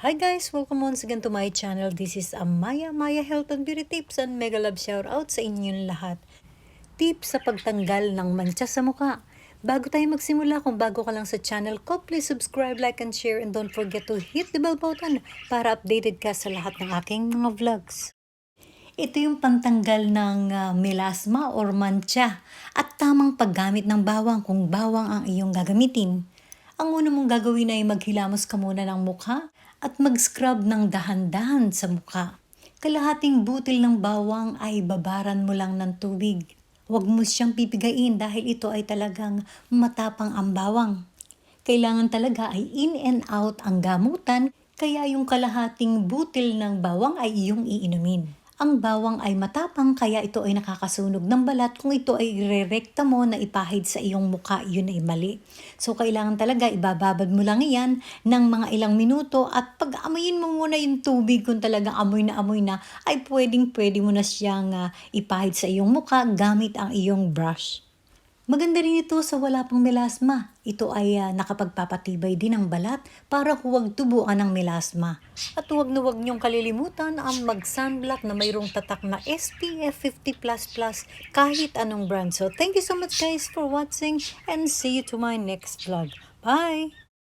Hi guys! Welcome once again to my channel. This is Amaya, Maya Health and Beauty Tips and mega love shout out sa inyong lahat. Tips sa pagtanggal ng mancha sa mukha. Bago tayo magsimula, kung bago ka lang sa channel ko, please subscribe, like, and share, and don't forget to hit the bell button para updated ka sa lahat ng aking mga vlogs. Ito yung pantanggal ng ah, melasma or mancha at tamang paggamit ng bawang kung bawang ang iyong gagamitin. Ang una mong gagawin ay maghilamos ka muna ng mukha at mag-scrub ng dahan-dahan sa mukha. Kalahating butil ng bawang ay babaran mo lang ng tubig. Huwag mo siyang pipigain dahil ito ay talagang matapang ang bawang. Kailangan talaga ay in and out ang gamutan kaya yung kalahating butil ng bawang ay iyong iinumin. Ang bawang ay matapang kaya ito ay nakakasunog ng balat. Kung ito ay rerekta mo na ipahid sa iyong muka, yun ay mali. So kailangan talaga ibababad mo lang iyan ng mga ilang minuto at pag amoyin mo muna yung tubig kung talagang amoy na amoy na ay pwedeng pwede mo na siyang ah, ipahid sa iyong muka gamit ang iyong brush. Maganda rin ito sa wala pang melasma. Ito ay ah, nakapagpapatibay din ng balat para huwag tubuan ng melasma. At huwag na huwag niyong kalilimutan ang mag-sunblock na mayroong tatak na SPF 50++ kahit anong brand. So thank you so much guys for watching and see you to my next vlog. Bye!